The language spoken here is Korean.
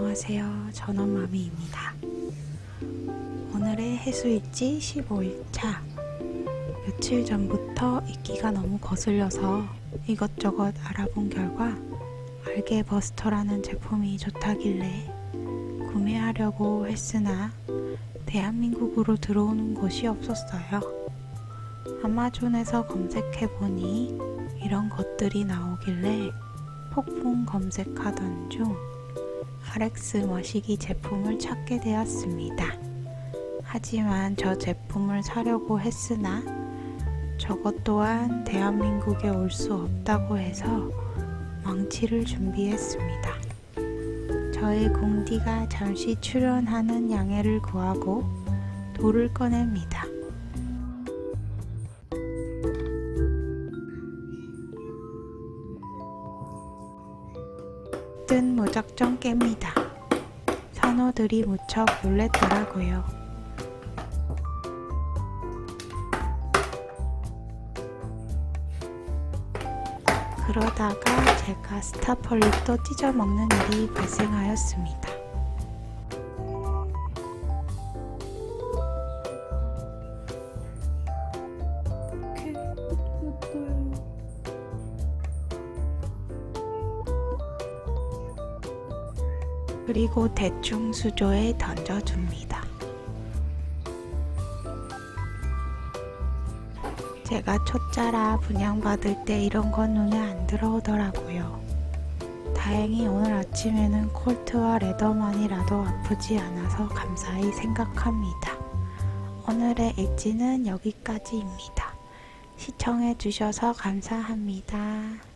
안녕하세요. 전원마미입니다. 오늘의 해수일지 15일차. 며칠 전부터 이끼가 너무 거슬려서 이것저것 알아본 결과 알게 버스터라는 제품이 좋다길래 구매하려고 했으나 대한민국으로 들어오는 곳이 없었어요. 아마존에서 검색해보니 이런 것들이 나오길래 폭풍 검색하던 중 RX 머시기 제품을 찾게 되었습니다. 하지만 저 제품을 사려고 했으나 저것 또한 대한민국에 올 수 없다고 해서 망치를 준비했습니다. 저의 공디가 잠시 출연하는 양해를 구하고 돌을 꺼냅니다. 뜬 무작정 깹니다. 산호들이 무척 놀랬더라고요. 그러다가 제가 스타펄립도 찢어먹는 일이 발생하였습니다. 그리고 대충 수조에 던져줍니다. 제가 초짜라 분양받을 때 이런 건 눈에 안 들어오더라고요. 다행히 오늘 아침에는 콜트와 레더만이라도 아프지 않아서 감사히 생각합니다. 오늘의 일지는 여기까지입니다. 시청해주셔서 감사합니다.